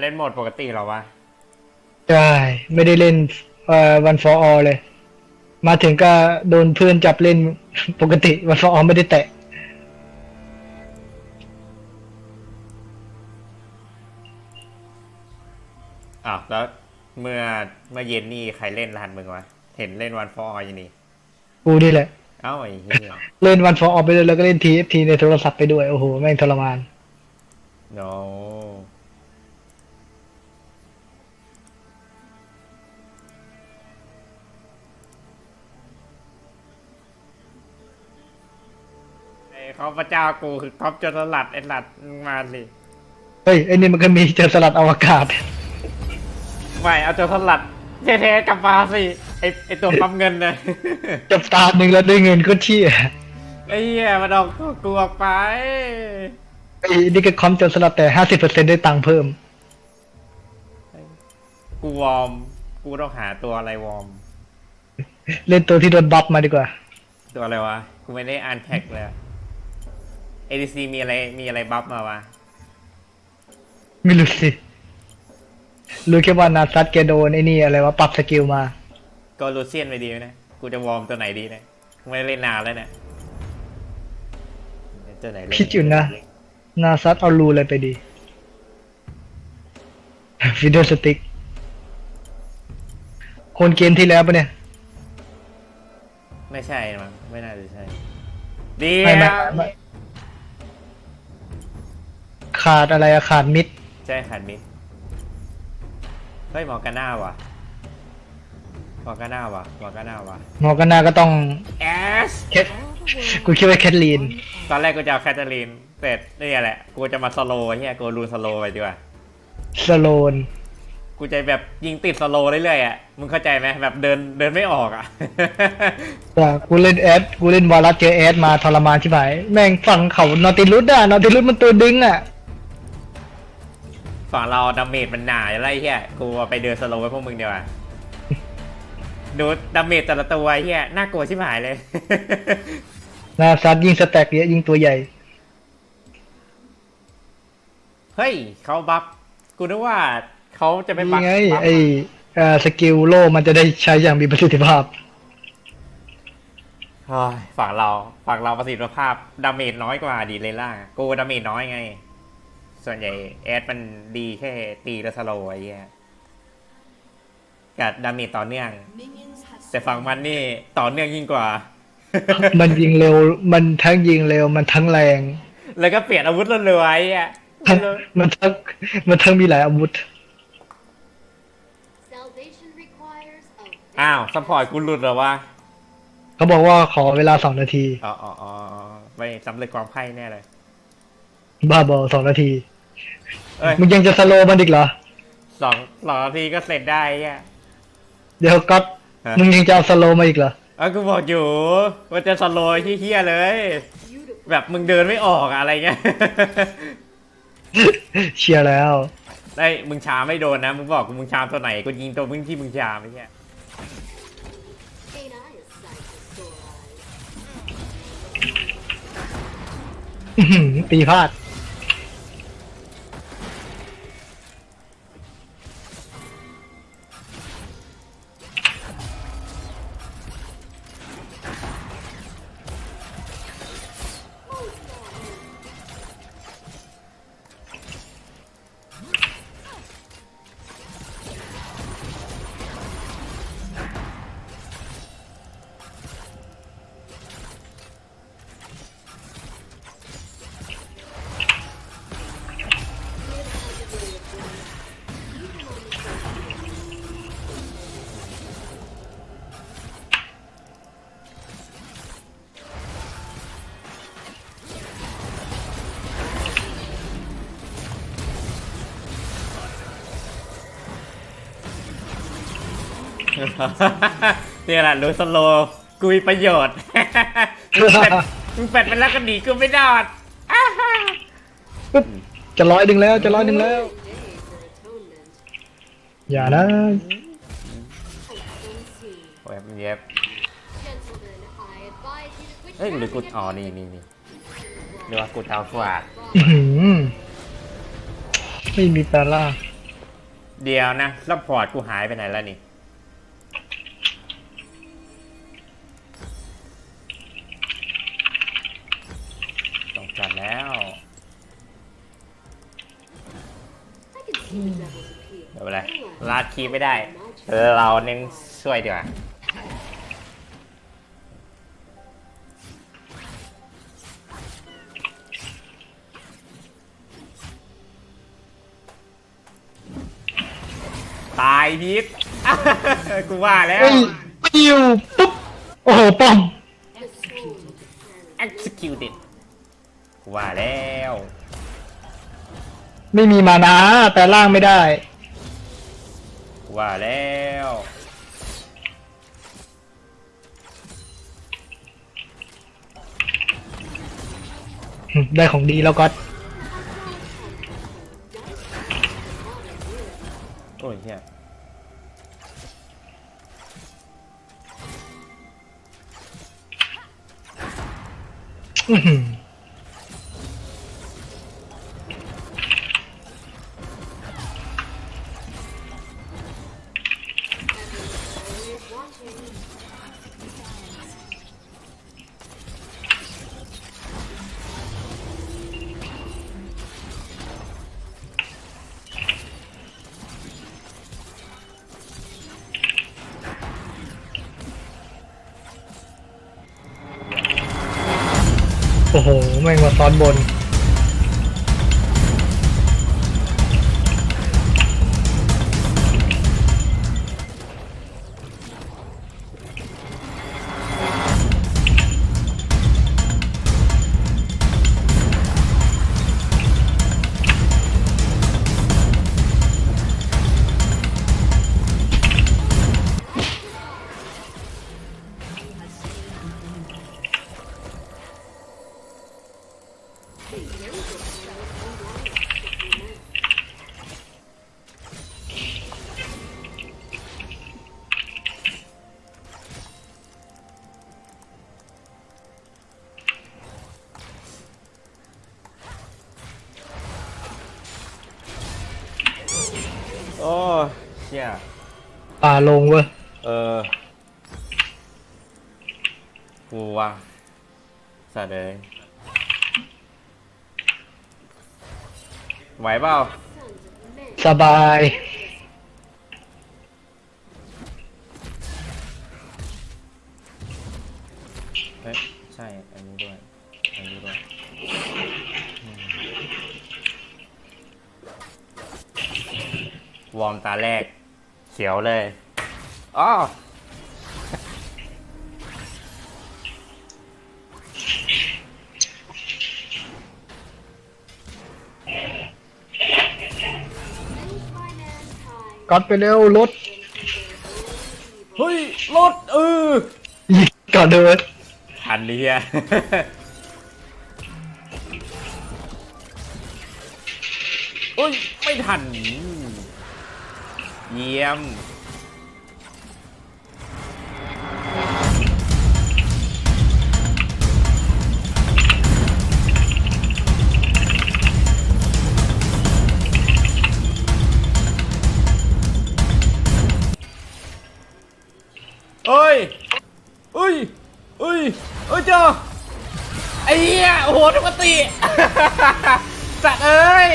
เล่นโหมดปกติเหรอวะ ใช่ไม่ได้เล่นเอ่อวันฟอร์อเลย มาถึงก็โดนเพื่อนจับเล่นปกติวันฟอร์อไม่ได้แตะอ้าวแล้วเมื่อเมื่อเย็นนี่ใครเล่นรหัสมึงวะ เห็นเล่นวันฟอร์อยู่นี่กูนี่แหละ เอ้าไอ้เหี้ยเล่นวันฟอร์อไปเลยแล้วก็เล่นทีเอฟทีในโทรศัพท์ไปด้วย โอ้โห แม่งทรมานโนไอ้เขาพระเจ้ากูคือท็อปจนสลัดไอ้หลัดมึงมาสิเฮ้ยไอ้นี่มันก็มีเจอสลัดอวกาศ ไม่เอาจนสลัดแท้ๆกลับมาสิไอไอตัวปั๊มเงินนะจับตาหนึ่งแล้วได้เงินก็เชี่ยไอ้เหี้ยมันเอากูออกไป ไอ้นี่ก็คอมเจอสลัดแต่ห้าสิบเปอร์เซ็นได้ตังค์เพิ่ม กูวอร์มกูต้องหาตัวอะไรวอร์มเล่นตัวที่โดนบัฟมาดีกว่า ตัวอะไรวะ กูไม่ได้อ่านแท็กเลย ADC มีอะไรมีอะไรบัฟมาวะไม่รู้สิ รู้แค่ว่านาซัตแกโดนไอ้นี่อะไรวะปรับสกิลมา ก็ลูเซียนไปดีไหมนะ กูจะวอร์มตัวไหนดีนะกูไม่ได้เล่นนานแล้วเนี่ยตัวไหนเล่คิดอยู่นะ นาซัตเอารูอะไรไปดีวิดีโอสติก คนเกมที่แล้วปะเนี่ย ไม่ใช่มั้งไม่น่าจะใช่ ดีไม่ไม่อะไม่ ขาดอะไรอะขาดมิดใช่ขันมิดเฮ้ยหมอกาน่าว่ะหมอกาน่าว่ะหมอกาน่าว่ะมอร์กานาก็ต้องแอสแคทกูคิดว่าแคทลีนตอนแรกกูจะเอาแคทเธอรีนแต่นี่แหละกูจะมาสโลว์ไอ้เฮียกูรูนสโลว์ไปดีกว่า สโลนกูจะแบบยิงติดสโลว์เรื่อยๆอะมึงเข้าใจไหมแบบเดินเดินไม่ออกอะ แต่กูเล่นแอดกูเล่นวารัสเจอแอดมาทรมานชิบหายแม่งฝั่งเขานอติลุสอะนอติลุสมันตัวดึงอะ ฝั่งเราดาเมจมันหนาอะไรเฮียกูเอาไปเดินสโลว์ไว้พวกมึงดีกว่าดูดาเมจแต่ละตัวไอ้เฮียน่ากลัวชิบหายเลยนาซัดยิงสแต็กเยอะยิงตัวใหญ่เฮ้ยเขาบัฟกูนึกว่าเขาจะไปบัฟนี่ไงบัฟไอเอ่อสกิลโล่มันจะได้ใช้อย่างมีประสิทธิภาพ เฮ้ยฝั่งเราฝั่งเราประสิทธิภาพดาเมจน้อยกว่าดีเลยล่ะกูดาเมจน้อยไง ส่วนใหญ่แอดมันดีแค่ตีแล้วสโลว์ไอ้เหี้ยกับดาเมจต่อเนื่อง แต่ฝั่งมันนี่ต่อเนื่องยิ่งกว่า มันยิงเร็ว มันทั้งยิงเร็ว มันทั้งแรง แล้วก็เปลี่ยนอาวุธเรื่อยๆไอ้เหี้ยทั้งมันทั้งมันทั้งมีหลายอาวุธ Salvation requires a อ้าวซัพพอร์ตกูหลุดเหรอวะเขาบอกว่าขอเวลาสองนาที อ๋ออ๋ออ๋ออ๋อไม่สำเร็จความไพ่แน่เลย บ้าบอสองนาที เอ้ยมึงยังจะสโลว์มันอีกเหรอ สองสองนาทีก็เสร็จได้ไอ้เหี้ยเดี๋ยวก๊อตฮะ มึงยังจะเอาสโลว์มาอีกเหรอ เอ้ากูบอกอยู่ว่าจะสโลว์เฮี้ยๆเลย beautiful แบบมึงเดินไม่ออกอะอะไรเงี้ย เชียร์แล้ว ได้มึงชาไม่โดนนะ มึงบอกกูมึงชามตัวไหนกูยิงตัวมึงที่มึงชามไอ้เงี้ย ain't I a sight for sore eyes? อื้อหือตีพลาด เนี่ยแหละรู้สโลว์กูมีประโยชน์ มึงเป็ดมึงเป็ดมันแล้วก็หนีกูไม่ได้อ้าฮ่าปึ๊บจะร้อยหนึ่งแล้วจะร้อยหนึ่งแล้ว Day for atonement. อย่านะ Unseen. โอ้ยเย็บ Gentlemen, I advise you to quit เฮ้ยหรือกู shouting at อ๋อ me. นี่นี่นี่หรือว่ากูเท้าขวาดอื้อหือไม่มีแปลล่า เดียวนะแล้วพอร์ตกูหายไปไหนแล้วนี่ I can see the rebels appear. เดี๋ยวอะไรลาดคีย์ไม่ได้ เราเน้นช่วยดีกว่าตายพิษกูว่าแล้วเฮ้ยปิวปุ๊บ โอ้โหป้อม The soul of the planet. executed กูว่าแล้ว ไม่มีมานะแต่ล่างไม่ได้กูว่าแล้วได้ของดีแล้วก็โอ้ยเฮียอื้ โอ้โห แม่งมาซ้อนบน เชี่ยป่าลงเว้ยเออ กูว่าสัตว์เลยไหวเปล่า Sons of men. สบาย เฮ้ยใช่อันนี้ด้วยอันนี้ด้วยอืมวอร์มตาแรกเขียวเลยอ้อ Saved by mankind. ก๊อตไปเร็วรถเฮ้ยรถเออยิงก่อนเดินทันดิเฮียโอ้ย ไม่ทัน เยี่ยม เอ้ยเอ้ยเอ้ยเอ้ยเจ้าไอ้เหี้ยโอ้โหปกติ สัตว์เอ้ย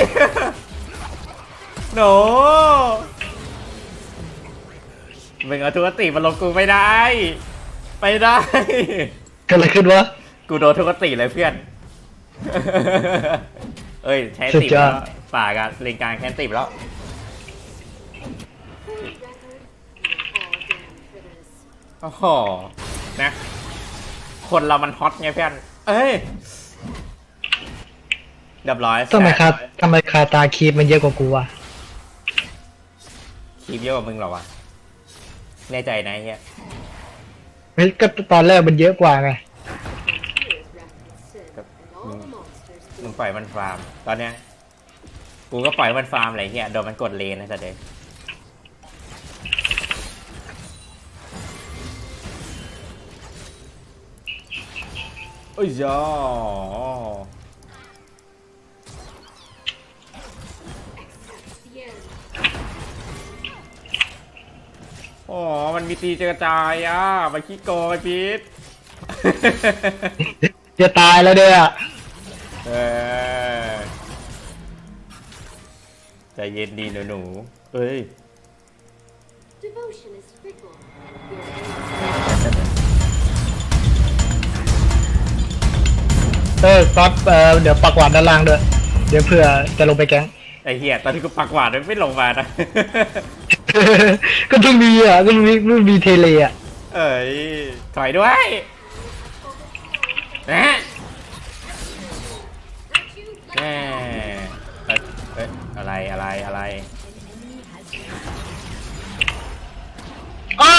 โหน มึงเอาทุกติมาลงกูไม่ได้ไม่ได้ เกิดอะไรขึ้นวะ กูโดนทุกติเลยเพื่อน เอ้ยใช้สุดติบยอแล้ดวป่ากันเลนกลางแค่ติบแล้ว For the record, you're all damned for this. โอ้โห นะ คนเรามันฮอตไงเพื่อน เอ้ยเรียบร้อยทำไมคาทำไมคาตาคีบมันเยอะกว่ากูวะ คลิปเยอะกว่ามึงเหรอวะ แน่ใจนะไอ้เฮียเฮ้ยก็ตอนแรกมันเยอะกว่าไง Here's Rapid Sin, and all the monsters มึง do ปล่อยมันฟาร์ม ตอนเนี้ย กูก็ปล่อยมันฟาร์มอะไรเฮียโดนมันกดเลนนะจ๊ะเด็กโอ้ยยอ อ๋อ มันมีตีเจอกระจายอะมันขี้โกงไอ้พีท จะตายแล้วเด้อเออใจเย็นดีหนูหนูๆเอ้ย Devotion is fickle, and your เออก๊อตเออเดี๋ยวปักหวานด้านล่างด้วย เดี๋ยวเผื่อจะลงไปแก๊ง ไอ้เหี้ยตอนที่กูปักหวาดมันไม่ลงมานะ ก็เพิ่งมีอะก็เพิ่งมีเพิ่งมีเทเลอะเอ้ยถอยด้วยนะ virtue แน่เอ้ยเอ้ยอะไรอะไรอะไร อ้า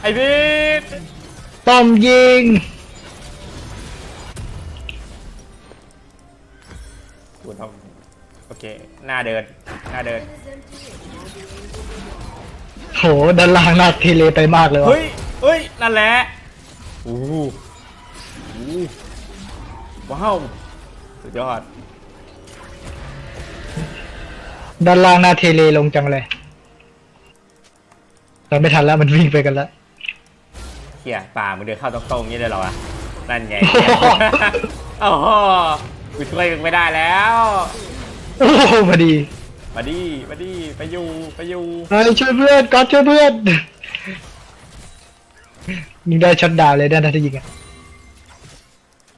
ไอ้พีทต้อมยิง เคหน้าเดินหน้าเดิน is empty and all the angels โหด้านล่างน่าเทเลไปมากเลยวะเฮ้ยเฮ้ย นั่นแหละโอ้โหโอ้โหว้าว สุดยอด ด้านล่างน่าเทเลลงจังเลยเราไม่ทันแล้วมันวิ่งไปกันแล้ว เขี่ยป่ามึงเดินเข้าตรงๆนี่เลยเหรอวะนั่นไง โอ้โห โอ้โหกูช่วยมึงไม่ได้แล้ว โอ้โหพอดีมาดิมาดิไปอยู่ไปอยู่เฮ้ยช่วยเพื่อนก๊อตช่วยเพื่อนยิงได้ช็อตดาวน์เลยได้ถ้ายิงอะ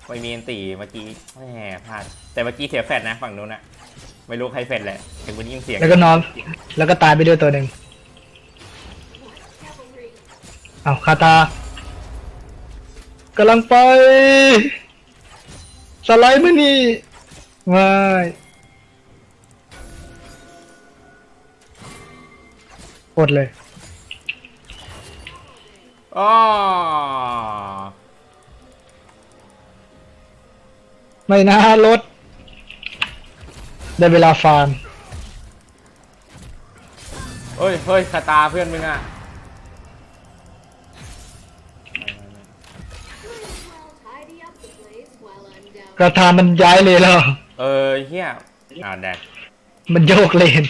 ไม่มีอันตีเมื่อกี้แหมพลาดแต่เมื่อกี้เสียแฟดนะฝั่งนู้นอะไม่รู้ใครแฟดแหละถึงวันนี้ยังเสียงแล้วก็นอนแล้วก็ตายไปด้วยตัวหนึ่ง cavalry. เอาคาตากำลังไปสไลด์มานี่ว้า กดเลยอ๋อไม่นะรถ ได้เวลาฟาร์มเฮ้ยเฮ้ยคาตาเพื่อนมึงอะ Might as well tidy up the place while I'm down. กระทามันย้ายเลยแล้ว เออเฮียอ่าแดกมันโยกเลน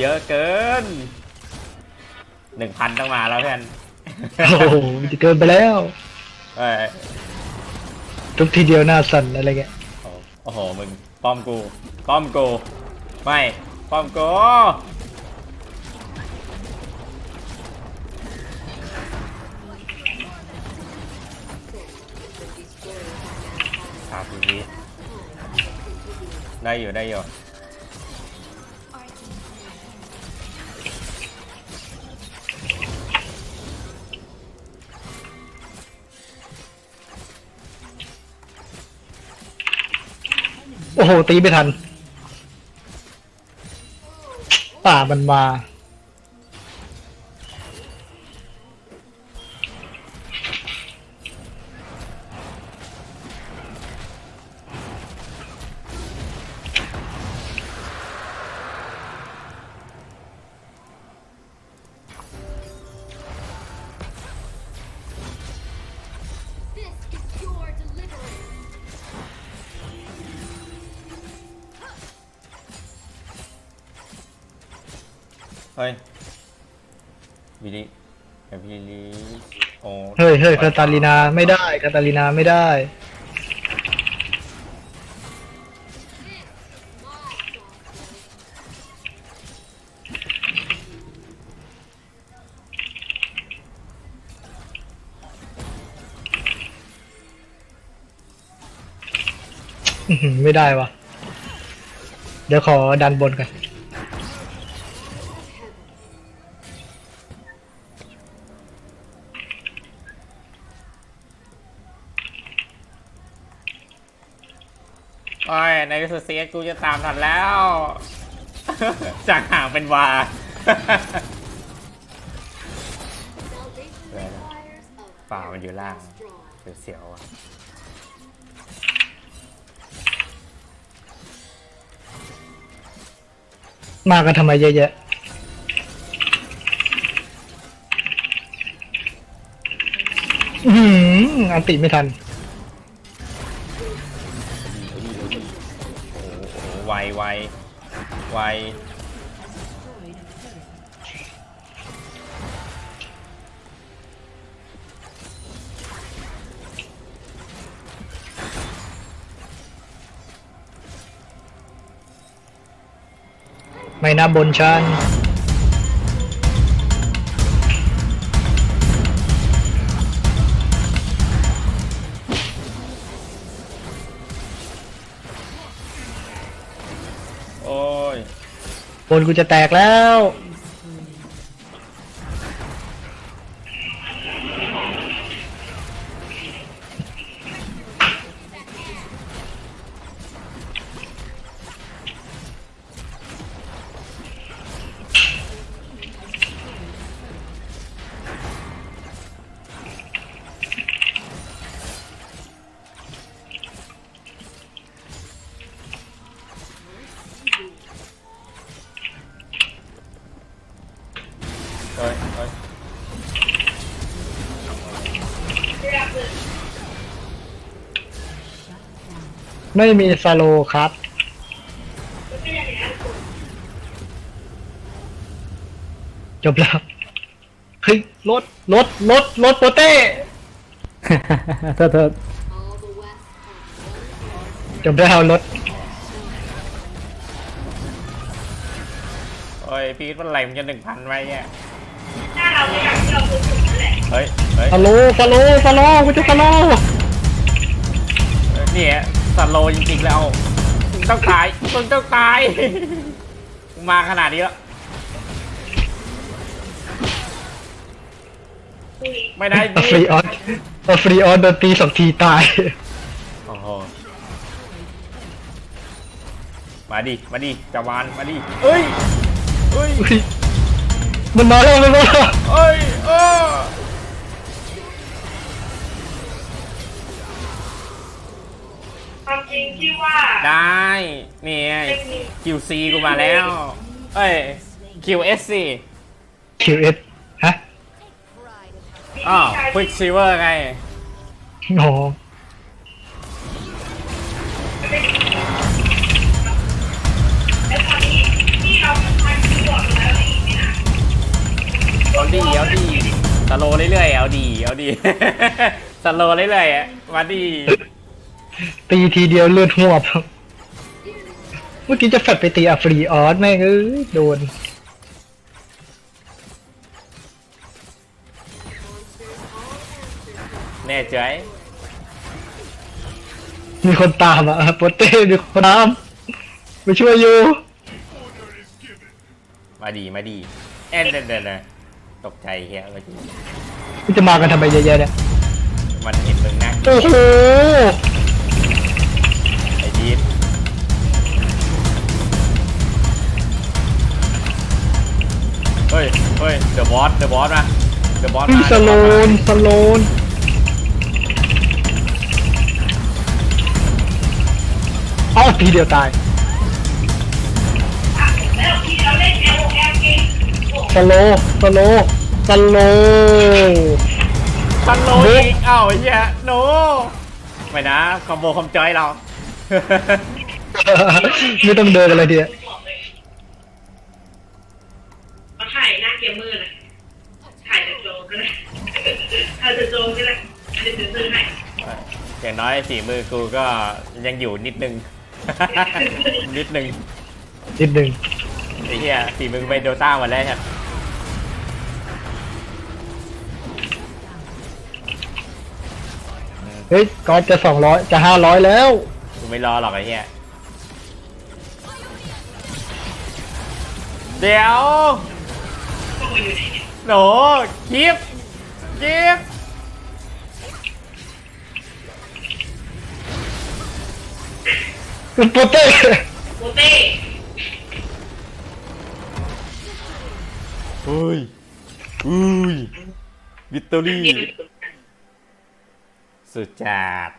เยอะเกินหนึ่งพันต้องมาแล้วเพื่อนโอ้โหมันจะเกินไปแล้วเอ้ยทุกทีเดียวหน้าสั่นอะไรเงี้ยโอ้โหมึงป้อมกูป้อมกูไม่ป้อมกูสามสิบวิได้อยู่ได้อยู่ อ้โห ตีไม่ทัน ป่ามันมา เฮ้ยวิลิเฮ้ยวิลิโอ้เฮ้ยเฮ้ยคาตาลีนาไม่ได้คาตาลีนาไม่ได้ อื้อหือไม่ได้วะเดี๋ยวขอดันบนกัน ในที่สุดเซียสกูจะตามทันแล้ว จากห่างเป็นวาป่ามันอยู่ล่างเสียวๆอะมากันทำไมเยอะแยะอื้อหืออันติไม่ทัน วไวไวไม่นับบนชั้น นกูจะแตกแล้ว เฮ้ยเฮ้ยไม่มีสโลครับ จบแล้วเฮ้ยรถรถรถรถโปเต้โทษโทษ All the West have one จบแล้วรถโอ้ยพีทมันไหลมันจะหนึ่งพันไว้เนี่ย เฮ้ยเฮ้ยสโลสโลสโลกูจะสโลเนี่ยสโลจริงๆแล้วมึงต้องตายมึงต้องตายมึงมาขนาดนี้แล้วไม่ได้ฟพีรีทออนฟรีออนโดนตีสองทีตายโอ้โหมาดิมาดิจาวานมาดิเอ้ยเอ้ยอุ๊ย มันมาแล้วมันมาแล้วเอ้ยเออความจริงที่ว่าได้นี่ไง QC กูมาแล้ว เอ้ย QSC คิวเอสฮะอ้าว Quick Silver ไง โอ้โห เอาดีเอาดีสโลว์เรื่อยๆเอาดีเอาดีสโลว์เรื่อยๆอะมาดีตีทีเดียวเลือดหวบเมื่อกี้จะแฟดไปตีอะฟรีออสแม่งเอ้ยโดนแน่ใจ มีคนตามอะโปเต้มีคนตามไปช่วยอยู่ มาดีมาดีเอ็นเดนเดนเลย ตกใจเฮียเมื่อกี้มันจะมากันทำไมเยอะแยะเนี่ยมันเห็นมึงนะโอ้โหไอ้ดีดเฮ้ยเฮ้ยเดอะบอสเดอะบอสมาเดอะบอสมีมาสโลนสโลนเอ้าทีเดียวตายแล้วที่เราเล่นแอลแอลเกมสโลสโล สโลทันโลอีกอ้าวไอ้เฮียโนไม่นะคอมโบคอมจอยเรา ไม่ต้องเดินกันเลยทีเดียวบอกเลยมาถ่ายหน้าเกมเมอร์นะถ่ายจากโจก็ได้ถ่ายจากโจก็ได้เดี๋ยวจะซื้อให้อย่างน้อยฝีมือกูก็ยังอยู่นิดนึง นิดนึงนิดหนึ่งไอ้เหี้ยฝีมือกูไปโดต้าหมดแล้วครับ เฮ้ยก็จะสองร้อยจะห้าร้อยแล้ว กูไม่รอหรอกไอ้เหี้ยเดี๋ยวพวกมันอยู่ไหนเนี่ยโหนคลิปคลิปคุณโปเต้โปเต้อุ้ยอุ้ยวิตตอรี่ สุดจาด